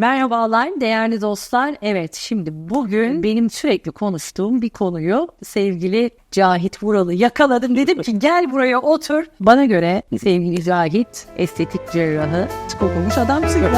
Merhabalar değerli dostlar. Evet şimdi bugün benim sürekli konuştuğum bir konuyu sevgili Cahit Vural'ı yakaladım. Dedim ki gel buraya otur. Bana göre sevgili Cahit estetik cerrahı okumuş adamsın.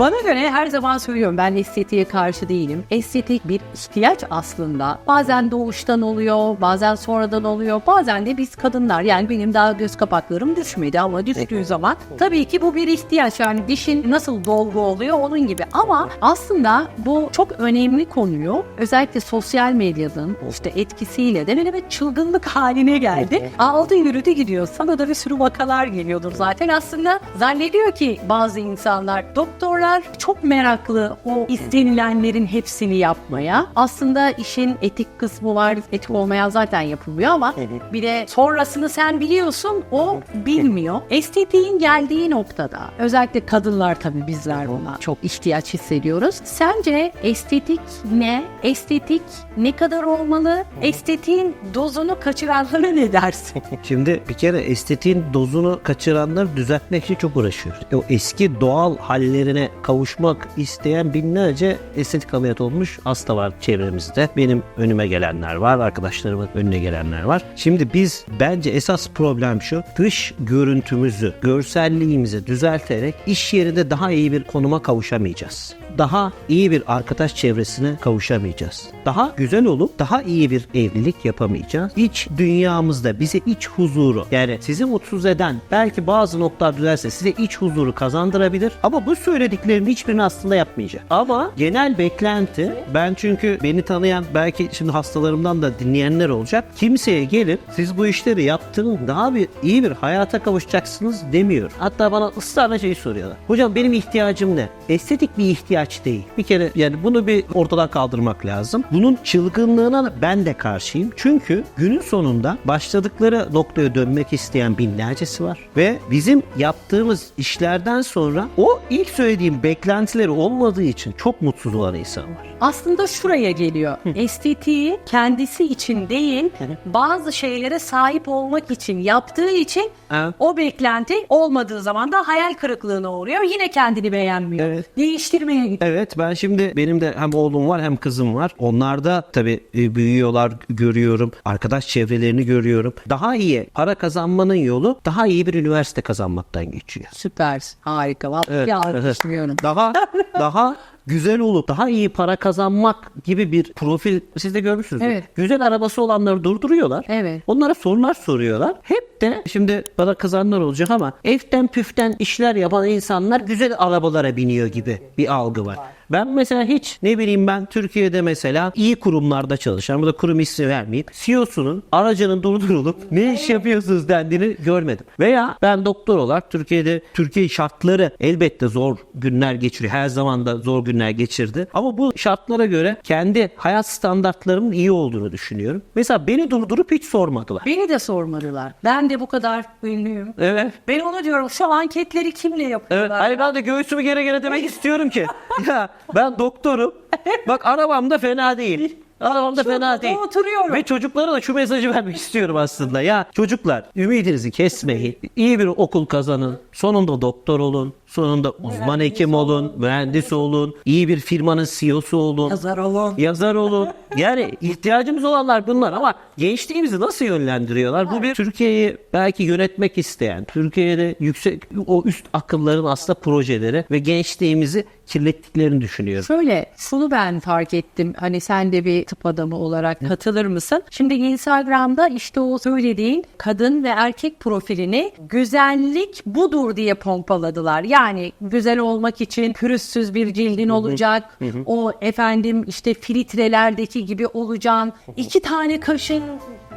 Bana göre her zaman söylüyorum ben estetiğe karşı değilim. Estetik bir ihtiyaç aslında. Bazen doğuştan oluyor, bazen sonradan oluyor. Bazen de biz kadınlar yani benim daha göz kapaklarım düşmedi ama düştüğü zaman tabii ki bu bir ihtiyaç. Yani dişin nasıl dolgu oluyor onun gibi. Ama aslında bu çok önemli konuyu özellikle sosyal medyanın işte etkisiyle de böyle bir çılgınlık haline geldi. Aldı yürüdü gidiyor. Sana da bir sürü vakalar geliyordur zaten. Aslında zannediyor ki bazı insanlar doktorlar çok meraklı o istenilenlerin hepsini yapmaya. Aslında işin etik kısmı var. Etik olmayan zaten yapılmıyor ama bir de sonrasını sen biliyorsun o bilmiyor. Estetiğin geldiği noktada özellikle kadınlar tabii bizler buna çok ihtiyaç hissediyoruz. Sence estetik ne? Estetik ne kadar olmalı? Estetiğin dozunu kaçıranlara ne dersin? Şimdi bir kere estetiğin dozunu kaçıranlar düzeltmek için çok uğraşıyor. O eski doğal hallerine kavuşmak isteyen binlerce estetik ameliyat olmuş hasta var çevremizde. Benim önüme gelenler var, arkadaşlarımın önüne gelenler var. Şimdi biz bence esas problem şu. Dış görüntümüzü, görselliğimizi düzelterek iş yerinde daha iyi bir konuma kavuşamayacağız. Daha iyi bir arkadaş çevresine kavuşamayacağız. Daha güzel olup daha iyi bir evlilik yapamayacağız. İç dünyamızda bize iç huzuru yani sizi mutsuz eden belki bazı noktalar düzelse size iç huzuru kazandırabilir ama bu söylediklerimin hiçbirini aslında yapmayacak. Ama genel beklenti ben çünkü beni tanıyan belki şimdi hastalarımdan da dinleyenler olacak. Kimseye gelip siz bu işleri yaptığın daha bir iyi bir hayata kavuşacaksınız demiyor. Hatta bana ısrarla şeyi soruyorlar. Hocam benim ihtiyacım ne? Estetik bir ihtiyaç değil. Bir kere yani bunu bir ortadan kaldırmak lazım. Bunun çılgınlığına ben de karşıyım. Çünkü günün sonunda başladıkları noktaya dönmek isteyen binlercesi var. Ve bizim yaptığımız işlerden sonra o ilk söylediğim beklentileri olmadığı için çok mutsuz olan insan var. Aslında şuraya geliyor. Estetiği kendisi için değil, bazı şeylere sahip olmak için yaptığı için Evet. o beklenti olmadığı zaman da hayal kırıklığına uğruyor. Yine kendini beğenmiyor. Evet. Değiştirmeye gidiyor. Evet ben şimdi benim de hem oğlum var hem kızım var. Onlar da tabii e, büyüyorlar görüyorum. Arkadaş çevrelerini görüyorum. Daha iyi para kazanmanın yolu daha iyi bir üniversite kazanmaktan geçiyor. Süper. Harika. Vallahi Evet, alkışlıyorum. Daha daha güzel olup daha iyi para kazanmak gibi bir profil siz de görmüşsünüz. Evet. Güzel arabası olanları durduruyorlar. Evet. Onlara sorular soruyorlar. Hep de şimdi bana kazanlar olacak ama eften püften işler yapan insanlar güzel arabalara biniyor gibi bir algı var. Ben mesela hiç ne bileyim ben Türkiye'de mesela iyi kurumlarda çalışan, burada kurum ismi vermeyeyim. CEO'sunun aracının durdurulup ne iş yapıyorsunuz dendiğini görmedim. Veya ben doktor olarak Türkiye'de Türkiye şartları elbette zor günler geçiriyor. Her zaman da zor günler geçirdi. Ama bu şartlara göre kendi hayat standartlarımın iyi olduğunu düşünüyorum. Mesela beni durdurup hiç sormadılar. Beni de sormadılar. Ben de bu kadar ünlüyüm. Evet. Ben onu diyorum şu anketleri kimle Evet. yapıyorlar? Hayır ben de göğsümü gere gere demek istiyorum ki. ya ben doktorum. Bak arabam da fena değil. Arabam da fena değil. oturuyorum. Ve çocuklara da şu mesajı vermek istiyorum aslında. Ya çocuklar ümidinizi kesmeyin. İyi bir okul kazanın. Sonunda doktor olun. Sonunda uzman hekim olun. Mühendis olun. iyi bir firmanın CEO'su olun. Yazar olun. Yazar olun. Yani ihtiyacımız olanlar bunlar ama gençliğimizi nasıl yönlendiriyorlar? Bu bir Türkiye'yi belki yönetmek isteyen, Türkiye'de yüksek o üst akılların aslında projeleri ve gençliğimizi kirlettiklerini düşünüyorum. Şöyle şunu ben fark ettim. Hani sen de bir tıp adamı olarak katılır mısın? Şimdi Instagram'da işte o söylediğin kadın ve erkek profilini güzellik budur diye pompaladılar. Yani güzel olmak için pürüzsüz bir cildin olacak. O efendim işte filtrelerdeki gibi olacaksın. İki tane kaşın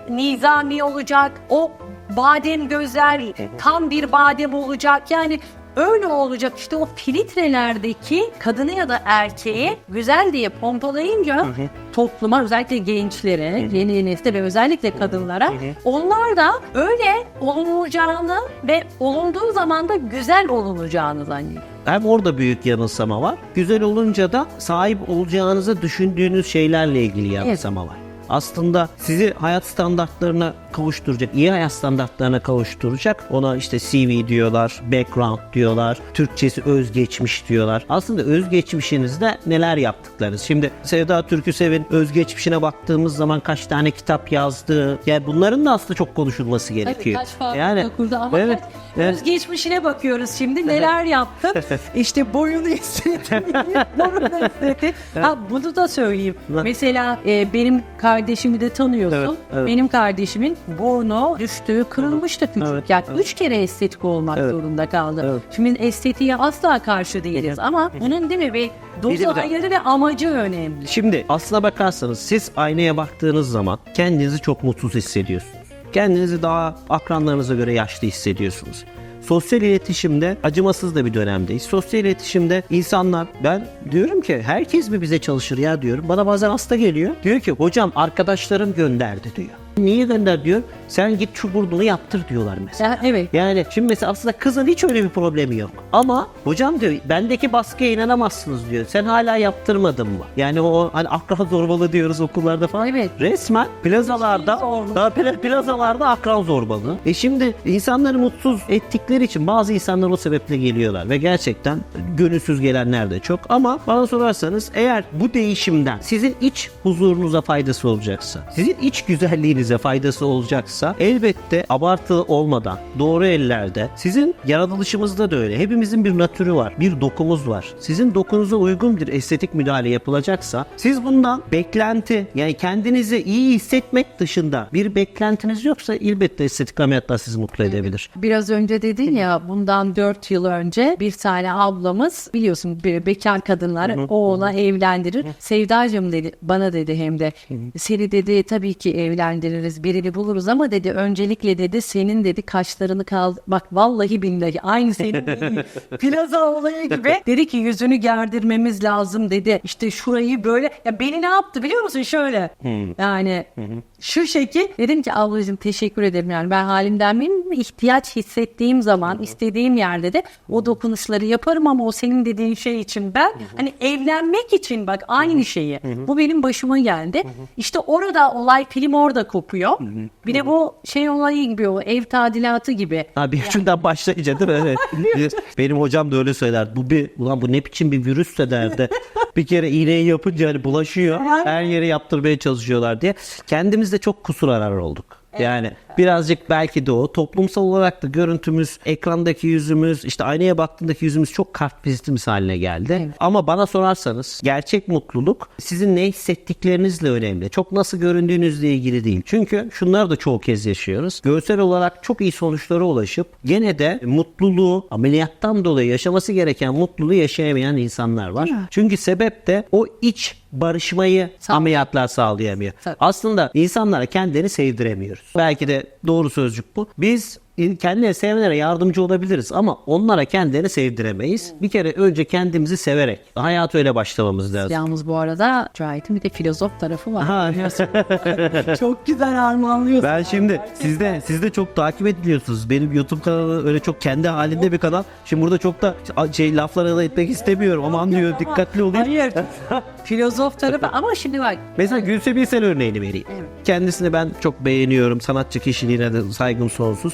nizami olacak. O badem gözler tam bir badem olacak. Yani Öyle olacak işte o filtrelerdeki kadını ya da erkeği güzel diye pompalayınca topluma özellikle gençlere, yeni nesle ve özellikle kadınlara onlar da öyle olunacağını ve olunduğu zaman da güzel olunacağını zannediyor. Hem orada büyük yanılsama var. Güzel olunca da sahip olacağınızı düşündüğünüz şeylerle ilgili yanılsama var. Aslında sizi hayat standartlarına kavuşturacak, iyi hayat standartlarına kavuşturacak. Ona işte CV diyorlar, background diyorlar, Türkçesi özgeçmiş diyorlar. Aslında özgeçmişinizde neler yaptıklarınız. Şimdi Sevda Türküsev'in özgeçmişine baktığımız zaman kaç tane kitap yazdığı, yani bunların da aslında çok konuşulması gerekiyor. kaç farklı yani okulda ama evet, evet. özgeçmişine bakıyoruz şimdi neler yaptın? işte boyunu hissettim. Boyunu hissettim. Ha, bunu da söyleyeyim. Mesela e, benim kardeşimi de tanıyorsun. Evet, evet. Benim kardeşimin burnu düştüğü kırılmıştı küçükken. Evet, Üç kere estetik olmak Evet. zorunda kaldı. Evet. Şimdi estetiğe asla karşı değiliz ama bunun değil mi bir dozu ayarı ve amacı önemli. Şimdi aslına bakarsanız siz aynaya baktığınız zaman kendinizi çok mutsuz hissediyorsunuz. Kendinizi daha akranlarınıza göre yaşlı hissediyorsunuz. Sosyal iletişimde acımasız da bir dönemdeyiz. Sosyal iletişimde insanlar ben diyorum ki herkes mi bize çalışır ya diyorum. Bana bazen hasta geliyor. Diyor ki hocam arkadaşlarım gönderdi diyor. Niye gönder diyor. Sen git şu burnunu yaptır diyorlar mesela. Ya, evet. Yani şimdi mesela aslında kızın hiç öyle bir problemi yok. Ama hocam diyor bendeki baskıya inanamazsınız diyor. Sen hala yaptırmadın mı? Yani o hani akran zorbalığı diyoruz okullarda falan. Evet. Resmen plazalarda zorbalığı. daha pla- plazalarda akran zorbalığı. E şimdi insanları mutsuz ettikleri için bazı insanlar o sebeple geliyorlar ve gerçekten gönülsüz gelenler de çok. Ama bana sorarsanız eğer bu değişimden sizin iç huzurunuza faydası olacaksa, sizin iç güzelliğinize faydası olacaksa elbette abartılı olmadan doğru ellerde sizin yaratılışımızda da öyle. Hepimizin bir natürü var, bir dokumuz var. Sizin dokunuza uygun bir estetik müdahale yapılacaksa siz bundan beklenti yani kendinizi iyi hissetmek dışında bir beklentiniz yoksa elbette estetik ameliyatlar sizi mutlu edebilir. Biraz önce dedin ya bundan 4 yıl önce bir tane ablamız biliyorsun bir bekar kadınlar o ona evlendirir. Sevdacığım dedi bana dedi hem de seni dedi tabii ki evlendiririz birini buluruz ama dedi öncelikle dedi senin dedi kaşlarını kaldı. Bak vallahi billahi aynı senin plaza olayı gibi. Dedi ki yüzünü gerdirmemiz lazım dedi. İşte şurayı böyle ya beni ne yaptı biliyor musun şöyle. Yani şu şekil dedim ki ablacığım teşekkür ederim yani ben halimden memnunum. ihtiyaç hissettiğim zaman istediğim yerde de o dokunuşları yaparım ama o senin dediğin şey için ben hani evlenmek için bak aynı şeyi bu benim başıma geldi. İşte orada olay film orada kopuyor. Bir de bu şey olayı gibi o ev tadilatı gibi. Abi şundan başlayınca değil mi? Evet. Benim hocam da öyle söyler. Bu bir ulan bu ne biçim bir virüsse derdi. bir kere iğneyi yapınca hani bulaşıyor. Her yere yaptırmaya çalışıyorlar diye. Kendimizde çok kusur arar olduk. Yani birazcık belki de o toplumsal olarak da görüntümüz, ekrandaki yüzümüz, işte aynaya baktığındaki yüzümüz çok kart vizitimiz haline geldi. Evet. Ama bana sorarsanız gerçek mutluluk sizin ne hissettiklerinizle önemli. Çok nasıl göründüğünüzle ilgili değil. Çünkü şunları da çoğu kez yaşıyoruz. Görsel olarak çok iyi sonuçlara ulaşıp gene de mutluluğu ameliyattan dolayı yaşaması gereken mutluluğu yaşayamayan insanlar var. Çünkü sebep de o iç barışmayı Sağ- ameliyatlar sağlayamıyor. Tabii. Aslında insanlara kendini sevdiremiyoruz. Belki de doğru sözcük bu. Biz kendine sevmelere yardımcı olabiliriz ama onlara kendilerini sevdiremeyiz. Bir kere önce kendimizi severek hayatı öyle başlamamız lazım. Yalnız bu arada Cahit'in bir de filozof tarafı var. Ha. Çok güzel harmanlıyorsun. Ben şimdi sizde sizde çok takip ediliyorsunuz. Benim YouTube kanalı öyle çok kendi halinde bir kanal. Şimdi burada çok da şey laflara etmek istemiyorum ama anlıyor dikkatli olayım. Hayır. Filozof tarafı ama şimdi bak Mesela Gülse Birsel örneğini vereyim. Evet. Kendisini ben çok beğeniyorum. Sanatçı kişiliğine de saygım sonsuz.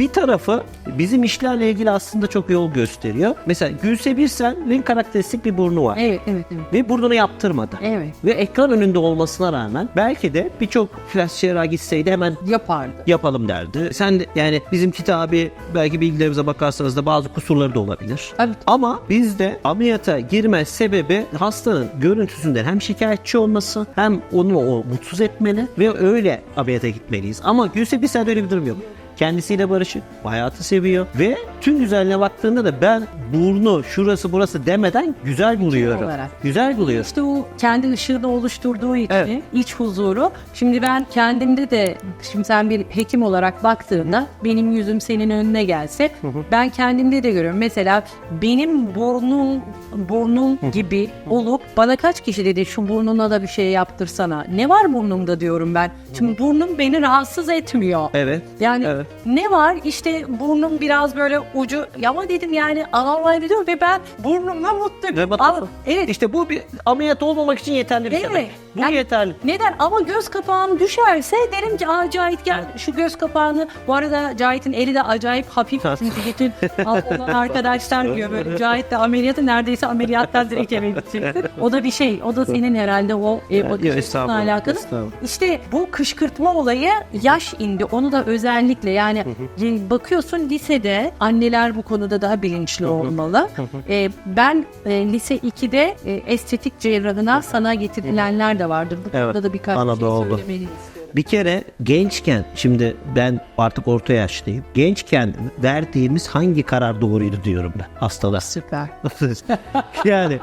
Bir tarafı bizim işlerle ilgili aslında çok yol gösteriyor. Mesela Gülse Birsel'in karakteristik bir burnu var. evet evet evet. Ve burnunu yaptırmadı. Evet. Ve ekran önünde olmasına rağmen belki de birçok plastik cerrah gitseydi hemen Yapardı. yapalım derdi. Sen de yani bizim kitabı belki bilgilerimize bakarsanız da bazı kusurları da olabilir. Tabii. Ama bizde ameliyata girme sebebi hastanın görüntüsünden hem şikayetçi olması hem onu o mutsuz etmeli ve öyle ameliyata gitmeliyiz. Ama Gülse Birsel öyle bir durum yok. Kendisiyle barışık, hayatı seviyor ve tüm güzelliğine baktığında da ben burnu, şurası burası demeden güzel buluyorum. olarak. Güzel buluyor. İşte o kendi ışığını oluşturduğu için Evet. iç huzuru. Şimdi ben kendimde de şimdi sen bir hekim olarak baktığında benim yüzüm senin önüne gelse ben kendimde de görüyorum. Mesela benim burnum burnum gibi olup bana kaç kişi dedi şu burnuna da bir şey yaptırsana. Ne var burnumda diyorum ben. Şimdi burnum beni rahatsız etmiyor. Evet. Yani Evet. Ne var işte burnum biraz böyle ucu ya ama dedim yani anormal diyor ve ben burnumla mutluyum. Bak- Al- evet İşte bu bir ameliyat olmamak için yeterli bir Evet. sebep. Bu Yani- yeterli. Neden? Ama göz kapağım düşerse derim ki aa Cahit gel şu göz kapağını. Bu arada Cahit'in eli de acayip hafif. Çünkü bütün olan arkadaşlar diyor böyle Cahit de ameliyatı neredeyse ameliyattan direkt eve gidecekti. O da bir şey. O da senin herhalde o e, bakış estağfurullah, alakalı. estağfurullah. İşte bu kışkırtma olayı yaş indi. Onu da özellikle yani e, bakıyorsun lisede anneler bu konuda daha bilinçli olmalı. E, ben e, lise 2'de e, estetik cerrahına sana getirilenler de vardır. Bu Evet, konuda da birkaç Anadolu'da. şey söylemeni istiyorum. Bir kere gençken şimdi ben artık orta yaşlıyım. Gençken verdiğimiz hangi karar doğruydu diyorum ben hastalar. Süper. yani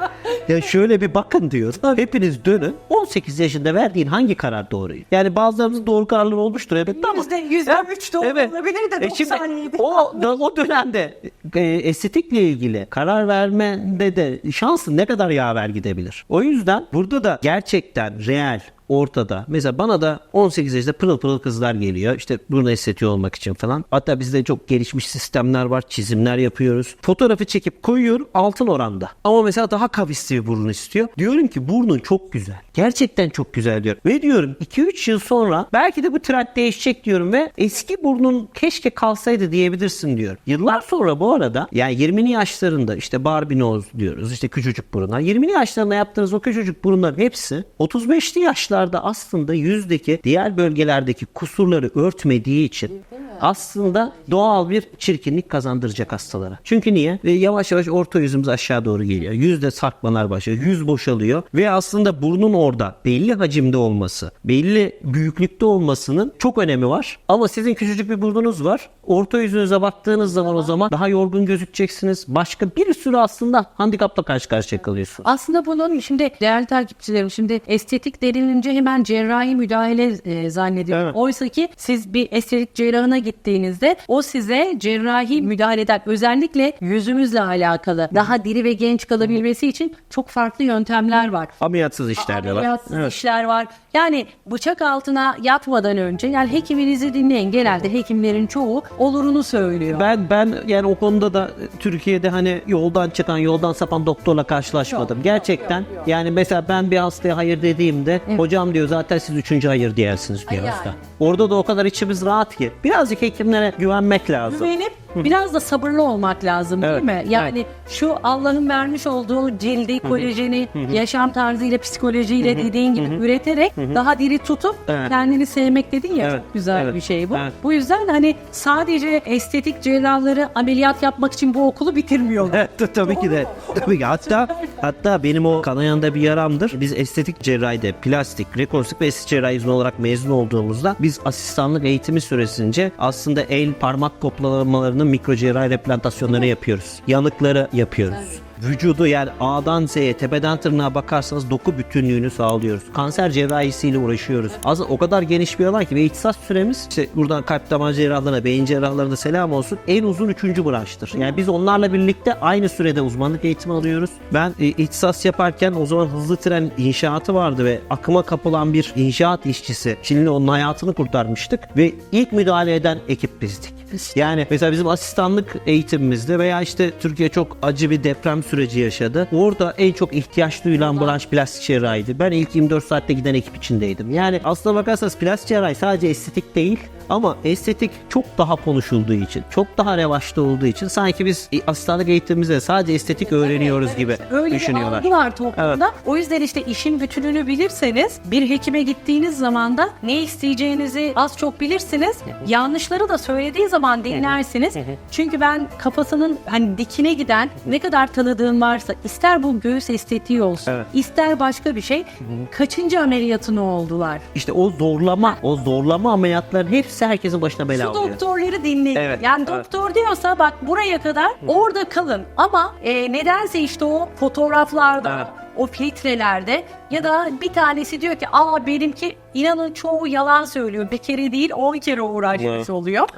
ya şöyle bir bakın diyor. Hepiniz dönün. 18 yaşında verdiğin hangi karar doğruydu? Yani bazılarımızın doğru kararları olmuştur evet ama Yüzde, yüzde üç de Evet. olabilir de E şimdi 97. o, o dönemde e, estetikle ilgili karar vermede de şansın ne kadar yaver gidebilir. O yüzden burada da gerçekten real ortada. Mesela bana da 18 yaşında pırıl pırıl kızlar geliyor. İşte burun estetiği olmak için falan. Hatta bizde çok gelişmiş sistemler var. Çizimler yapıyoruz. Fotoğrafı çekip koyuyorum altın oranda. Ama mesela daha kavisli bir burun istiyor. Diyorum ki burnun çok güzel. Gerçekten çok güzel diyorum. Ve diyorum 2-3 yıl sonra belki de bu trend değişecek diyorum ve eski burnun keşke kalsaydı diyebilirsin diyor. Yıllar sonra bu arada yani 20'li yaşlarında işte Barbie nose diyoruz işte küçücük burunlar. 20'li yaşlarında yaptığınız o küçücük burunların hepsi 35'li yaşlarda aslında yüzdeki diğer bölgelerdeki kusurları örtmediği için aslında doğal bir çirkinlik kazandıracak hastalara. Çünkü niye? Ve yavaş yavaş orta yüzümüz aşağı doğru geliyor. Yüzde sarkmalar başlıyor. Yüz boşalıyor ve aslında burnun orada belli hacimde olması, belli büyüklükte olmasının çok önemi var. Ama sizin küçücük bir burnunuz var. Orta yüzünüze baktığınız zaman o zaman daha yorgun gözükeceksiniz. Başka bir sürü aslında handikapla karşı karşıya kalıyorsunuz. Aslında bunun şimdi değerli takipçilerim şimdi estetik denilince hemen cerrahi müdahale e, zannediyor. Evet. Oysa ki siz bir estetik cerrahına gittiğinizde o size cerrahi müdahaleden özellikle yüzümüzle alakalı daha diri ve genç kalabilmesi için çok farklı yöntemler var. Ameliyatsız işler de var. Ameliyatsız Evet. işler var. Yani bıçak altına yatmadan önce yani hekiminizi dinleyin. Genelde hekimlerin çoğu olurunu söylüyor. Ben ben yani o konuda da Türkiye'de hani yoldan çıkan, yoldan sapan doktorla karşılaşmadım. Yok, Gerçekten yani mesela ben bir hastaya hayır dediğimde hocam diyor zaten siz üçüncü hayır diyersiniz diyor Ay hasta. yani. Orada da o kadar içimiz rahat ki. Birazcık hekimlere güvenmek lazım. Güvenip biraz da sabırlı olmak lazım Evet, değil mi? Yani şu Allah'ın vermiş olduğu cildi, kolajeni, yaşam tarzıyla, psikolojiyle dediğin gibi üreterek daha diri tutup Evet. kendini sevmek dedin ya Evet, çok güzel evet, bir şey bu. evet. Bu yüzden hani sadece estetik cerrahları ameliyat yapmak için bu okulu bitirmiyorlar. Evet, tabii ki de. Tabii ki. Hatta hatta benim o kanayanda bir yaramdır. Biz estetik cerrahide plastik, rekonstrük ve estetik cerrahi uzmanı olarak mezun olduğumuzda biz asistanlık eğitimi süresince aslında el parmak koplamalarının mikro cerrahi replantasyonlarını yapıyoruz. Yanıkları yapıyoruz. Vücudu yani A'dan Z'ye tepeden tırnağa bakarsanız doku bütünlüğünü sağlıyoruz. Kanser cerrahisiyle uğraşıyoruz. Aslında o kadar geniş bir alan ki ve ihtisas süremiz işte buradan kalp damar cerrahlarına, beyin cerrahlarına selam olsun. En uzun üçüncü branştır. Yani biz onlarla birlikte aynı sürede uzmanlık eğitimi alıyoruz. Ben e, ihtisas yaparken o zaman hızlı tren inşaatı vardı ve akıma kapılan bir inşaat işçisi. Şimdi onun hayatını kurtarmıştık ve ilk müdahale eden ekip bizdik. Yani mesela bizim asistanlık eğitimimizde veya işte Türkiye çok acı bir deprem süreci yaşadı. Orada en çok ihtiyaç duyulan branş plastik cerrahiydi. Ben ilk 24 saatte giden ekip içindeydim. Yani aslına bakarsanız plastik cerrahi sadece estetik değil ama estetik çok daha konuşulduğu için, çok daha revaçta olduğu için sanki biz asistanlık eğitimimizde sadece estetik öğreniyoruz gibi Öyle düşünüyorlar. algı var toplumda. O yüzden işte işin bütününü bilirseniz bir hekime gittiğiniz zaman da ne isteyeceğinizi az çok bilirsiniz. Yanlışları da söylediği zaman dinlersiniz. Çünkü ben kafasının hani dikine giden ne kadar tanıdığım varsa ister bu göğüs estetiği olsun Evet. ister başka bir şey kaçıncı ameliyatını oldular. İşte o zorlama, o zorlama ameliyatların hepsi herkesin başına bela Şu oluyor. doktorları dinleyin. Evet, yani evet. doktor diyorsa bak buraya kadar orada kalın. Ama e, nedense işte o fotoğraflarda, Evet. o filtrelerde Ya da bir tanesi diyor ki aa benimki inanın çoğu yalan söylüyor. Bir kere değil 10 kere uğraşmış Evet. oluyor.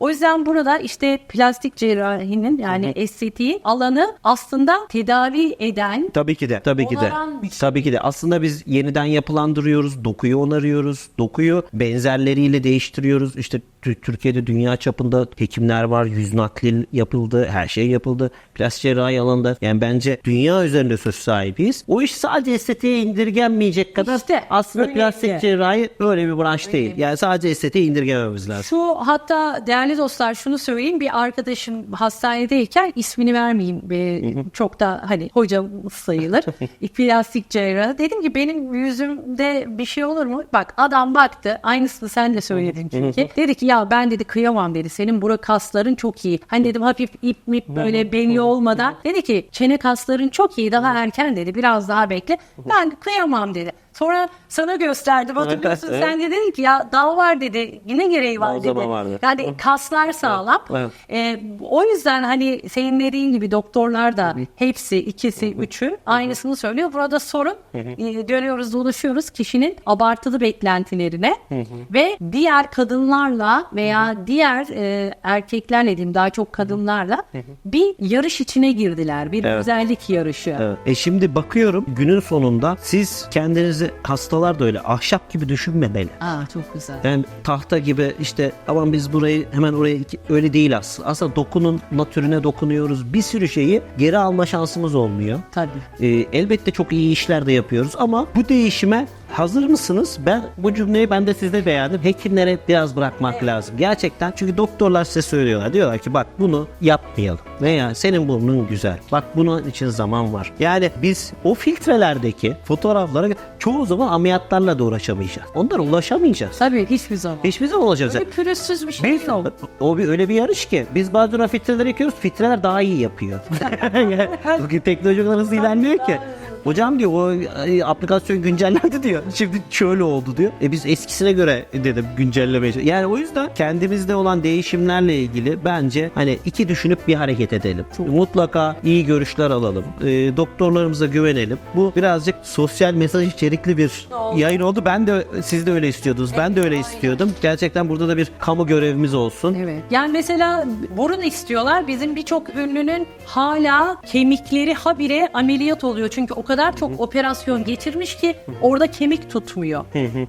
O yüzden burada işte plastik cerrahinin yani estetiği alanı aslında tedavi eden Tabii ki de. Tabii ki de. Şey. Tabii ki de. Aslında biz yeniden yapılandırıyoruz. Dokuyu onarıyoruz. Dokuyu benzerleriyle değiştiriyoruz. İşte Tü- Türkiye'de dünya çapında hekimler var. Yüz nakli yapıldı. Her şey yapıldı. Plastik cerrahi alanında. Yani bence dünya üzerinde söz sahibiyiz. O iş sadece estetiğe indirgenmeyecek kadar İşte, aslında plastik cerrahi öyle bir branş değil. Yani sadece estetiğe indirgememiz lazım. Şu hatta değerli dostlar şunu söyleyeyim. Bir arkadaşım hastanedeyken ismini vermeyeyim. E, çok da hani hocam sayılır. Plastik cerrahı dedim ki benim yüzümde bir şey olur mu? Bak adam baktı. Aynısını sen de söyledin çünkü. Dedi ki ya ben dedi kıyamam dedi. Senin bura kasların çok iyi. Hani dedim hafif ip mip böyle belli olmadan. Dedi ki çene kasların çok iyi. Daha erken dedi. Biraz daha bekle. Ben kıyamam dedi sonra sana gösterdim hatırlıyorsun Evet, sen de dedin ki ya daha var dedi yine gereği var O dedi. vardı. Yani kaslar sağlam. Evet. Ee, o yüzden hani senin dediğin gibi doktorlar da hepsi ikisi üçü aynısını söylüyor. Burada sorun e, dönüyoruz dolaşıyoruz kişinin abartılı beklentilerine ve diğer kadınlarla veya diğer e, erkeklerle diyeyim daha çok kadınlarla bir yarış içine girdiler. Bir Evet. güzellik yarışı. Evet. E şimdi bakıyorum günün sonunda siz kendinizi hastalar da öyle ahşap gibi düşünmemeli. Aa çok güzel. Yani tahta gibi işte aman biz burayı hemen oraya öyle değil aslında. Aslında dokunun natürüne dokunuyoruz. Bir sürü şeyi geri alma şansımız olmuyor. Tabii. Ee, elbette çok iyi işler de yapıyoruz ama bu değişime hazır mısınız? Ben bu cümleyi ben de sizde beğendim. Hekimlere biraz bırakmak lazım. Gerçekten çünkü doktorlar size söylüyorlar. Diyorlar ki bak bunu yapmayalım. Veya senin burnun güzel. Bak bunun için zaman var. Yani biz o filtrelerdeki fotoğraflara çoğu zaman ameliyatlarla da uğraşamayacağız. Onlara ulaşamayacağız. Tabii hiçbir zaman. Hiçbir zaman ulaşacağız. Böyle pürüzsüz bir şey Biz, yok. o bir öyle bir yarış ki biz bazen filtreleri yakıyoruz filtreler daha iyi yapıyor. Bugün teknoloji hızlı ilerliyor ki. Hocam diyor o e, aplikasyon güncellendi diyor. Şimdi şöyle oldu diyor. E biz eskisine göre dedim güncellemeye çalış- Yani o yüzden kendimizde olan değişimlerle ilgili bence hani iki düşünüp bir hareket edelim. Mutlaka iyi görüşler alalım. E, doktorlarımıza güvenelim. Bu birazcık sosyal mesaj içerikli bir Oldu. yayın oldu. Ben de siz de öyle istiyordunuz. Ben de öyle istiyordum. Gerçekten burada da bir kamu görevimiz olsun. Evet. Yani mesela burun istiyorlar. Bizim birçok ünlünün hala kemikleri habire ameliyat oluyor. Çünkü o kadar çok operasyon geçirmiş ki orada kemik tutmuyor.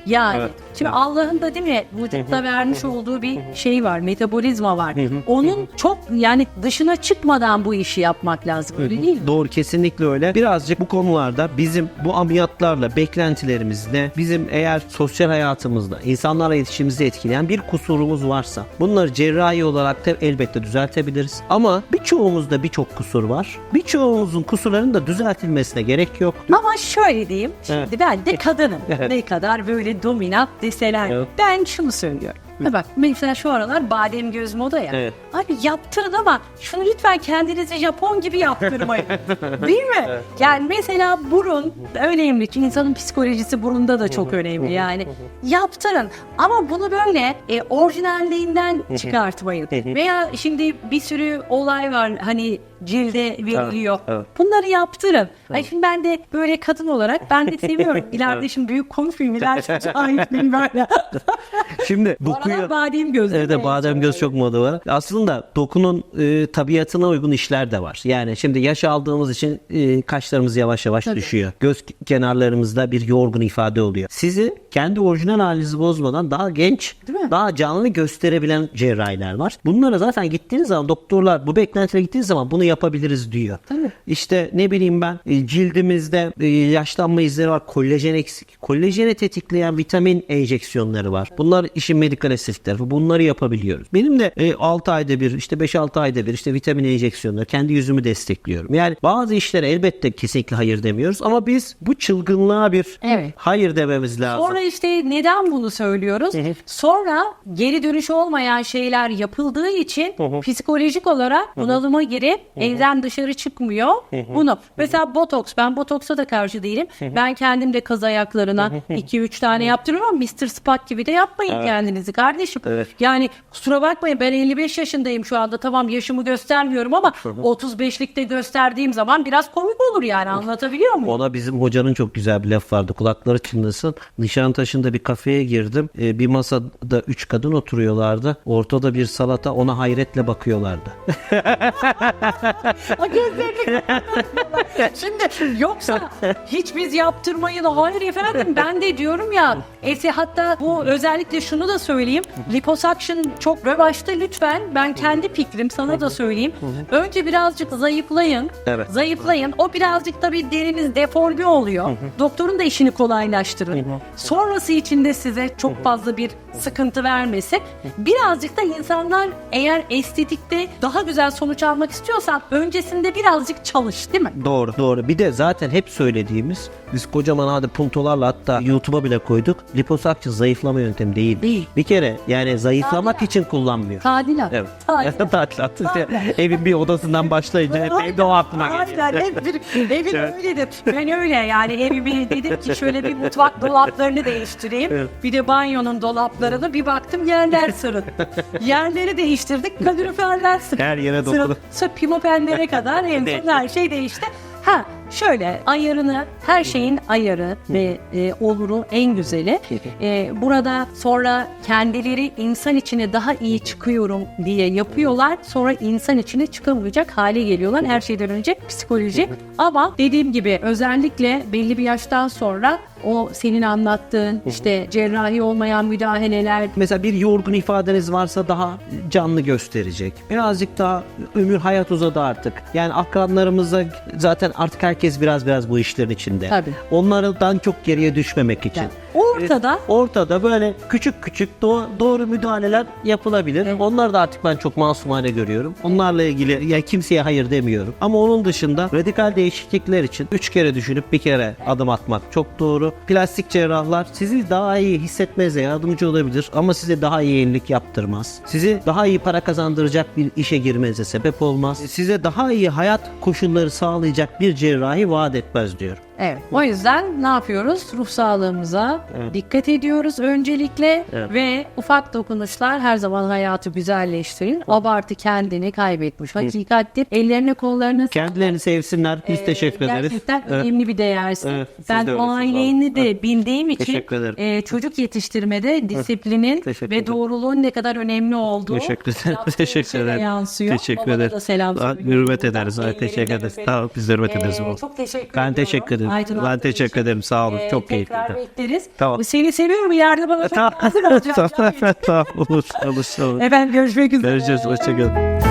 Yani Evet. şimdi Allah'ın da değil mi vücutta vermiş olduğu bir şey var, metabolizma var. Onun çok yani dışına çıkmadan bu işi yapmak lazım. Öyle değil mi? Doğru kesinlikle öyle. Birazcık bu konularda bizim bu ameliyatlarla beklentilerimizde bizim eğer sosyal hayatımızda insanlarla iletişimimizi etkileyen bir kusurumuz varsa bunları cerrahi olarak da elbette düzeltebiliriz. Ama birçoğumuzda birçok kusur var. Birçoğumuzun kusurlarının da düzeltilmesine gerek yok. Ama şöyle diyeyim. Şimdi Evet. ben de kadınım. Evet. Ne kadar böyle dominant deseler. Evet. Ben şunu söylüyorum. Ha bak mesela şu aralar badem göz moda ya. Evet. Abi yaptırın ama şunu lütfen kendinizi Japon gibi yaptırmayın. Değil mi? Yani mesela burun önemli. Çünkü insanın psikolojisi burunda da çok önemli. Yani yaptırın ama bunu böyle e, orijinalliğinden çıkartmayın. Veya şimdi bir sürü olay var hani cilde veriliyor. evet. Bunları yaptırın. Ay şimdi ben de böyle kadın olarak ben de seviyorum. İleride şimdi büyük konuşmayayım. İleride cahilliğim böyle. Şimdi dokuyu badem göz. Evet evet, badem göz çok moda var. Aslında dokunun e, tabiatına uygun işler de var. Yani şimdi yaş aldığımız için e, kaşlarımız yavaş yavaş düşüyor. Göz kenarlarımızda bir yorgun ifade oluyor. Sizi kendi orijinal halinizi bozmadan daha genç, daha canlı gösterebilen cerrahiler var. Bunlara zaten gittiğiniz zaman doktorlar bu beklentilere gittiğiniz zaman bunu yapabiliriz diyor. Tabii. İşte ne bileyim ben e, cildimizde e, yaşlanma izleri var. Kollajen eksik. Kolajeni tetikleyen vitamin enjeksiyonları var. Bunlar işin medikal estetik tarafı. Bunları yapabiliyoruz. Benim de e, 6 ayda bir işte 5-6 ayda bir işte vitamin enjeksiyonları kendi yüzümü destekliyorum. Yani bazı işlere elbette kesinlikle hayır demiyoruz ama biz bu çılgınlığa bir Evet. hayır dememiz lazım. Sonra işte neden bunu söylüyoruz? Sonra geri dönüş olmayan şeyler yapıldığı için psikolojik olarak bunalıma girip Evden dışarı çıkmıyor. Bunu mesela botoks ben botoksa da karşı değilim. Ben kendim de kaz ayaklarına 2-3 tane yaptırıyorum ama Mr. Spock gibi de yapmayın kendinizi kardeşim. Evet. Yani kusura bakmayın ben 55 yaşındayım şu anda. Tamam yaşımı göstermiyorum ama 35'likte gösterdiğim zaman biraz komik olur yani anlatabiliyor muyum? Ona bizim hocanın çok güzel bir laf vardı. Kulakları çınlasın. Nişantaşı'nda bir kafeye girdim. Ee, bir masada üç kadın oturuyorlardı. Ortada bir salata ona hayretle bakıyorlardı. O gözlerini kapatıyorlar. Şimdi yoksa hiç biz yaptırmayın. Hayır efendim ben de diyorum ya. Ese hatta bu özellikle şunu da söyleyeyim. Liposuction çok revaçta lütfen. Ben kendi fikrim sana da söyleyeyim. Önce birazcık zayıflayın. Evet. Zayıflayın. O birazcık tabii deriniz deforme oluyor. Doktorun da işini kolaylaştırın. Sonrası için de size çok fazla bir sıkıntı vermesi. Birazcık da insanlar eğer estetikte daha güzel sonuç almak istiyorsan öncesinde birazcık çalış değil mi? Doğru. Doğru. Bir de zaten hep söylediğimiz biz kocaman hadi puntolarla hatta YouTube'a bile koyduk. Liposakçı zayıflama yöntemi değil. Değil. Bir kere yani zayıflamak için kullanmıyor. Tadilat. Evet. Tadilat. Tadilat. Evin bir odasından başlayınca hep evde o aklıma geliyor. Aynen hep bir, evin öyledir. Ben öyle yani evimi dedim ki şöyle bir mutfak dolaplarını değiştireyim. Bir de banyonun dolaplarını bir baktım yerler sırık. Yerleri değiştirdik kaloriferler sırık. Her yere Sırık. dokunu. Sonra pimapenlere kadar en son her şey değişti. Ha şöyle ayarını her şeyin ayarı ve e, oluru en güzeli. E, burada sonra kendileri insan içine daha iyi çıkıyorum diye yapıyorlar. Sonra insan içine çıkamayacak hale geliyorlar. Her şeyden önce psikoloji. Ama dediğim gibi özellikle belli bir yaştan sonra o senin anlattığın işte cerrahi olmayan müdahaleler Mesela bir yorgun ifadeniz varsa daha canlı gösterecek. Birazcık daha ömür hayat uzadı artık. Yani akranlarımızda zaten artık herkes biraz biraz bu işlerin içinde. Tabii. Onlardan çok geriye düşmemek için. Yani ortada Ortada böyle küçük küçük do- doğru müdahaleler yapılabilir. Evet. Onları da artık ben çok masumane görüyorum. Onlarla ilgili ya kimseye hayır demiyorum. Ama onun dışında radikal değişiklikler için üç kere düşünüp bir kere adım atmak çok doğru. Plastik cerrahlar sizi daha iyi hissetmenize yardımcı olabilir ama size daha iyi yenilik yaptırmaz. Sizi daha iyi para kazandıracak bir işe girmenize sebep olmaz. Size daha iyi hayat koşulları sağlayacak bir cerrahi vaat etmez diyor. Evet. O yüzden ne yapıyoruz? Ruh sağlığımıza Evet. dikkat ediyoruz öncelikle Evet. ve ufak dokunuşlar her zaman hayatı güzelleştirin. Abartı kendini kaybetmiş. Hakikattir. Ellerine kollarına Kendilerini sevsinler. Biz teşekkür ederiz. Ee, Gerçekten Evet. önemli bir değersin. Evet, siz ben de öylesiniz aileni de bildiğim için Teşekkür ederim. e, çocuk yetiştirmede disiplinin Teşekkür ve ederim. doğruluğun ne kadar önemli olduğu Teşekkür ederim. yaptığın Teşekkür şeye ederim. yansıyor. Teşekkür Babana ederim. da selam Daha söylüyorum. hürmet ederiz. Ay, Ellerinden teşekkür ederiz. öperim. Tamam, biz de hürmet Ee, ederiz. çok teşekkür Ben ediyorum. teşekkür ederim. Aydın Ben teşekkür için. ederim. Sağ olun. Ee, Çok tekrar keyifliydi. bekleriz. Tamam. Seni seviyorum. Yerde bana çok lazım tamam, olur, olur. Efendim görüşmek üzere. Görüşürüz. Hoşçakalın.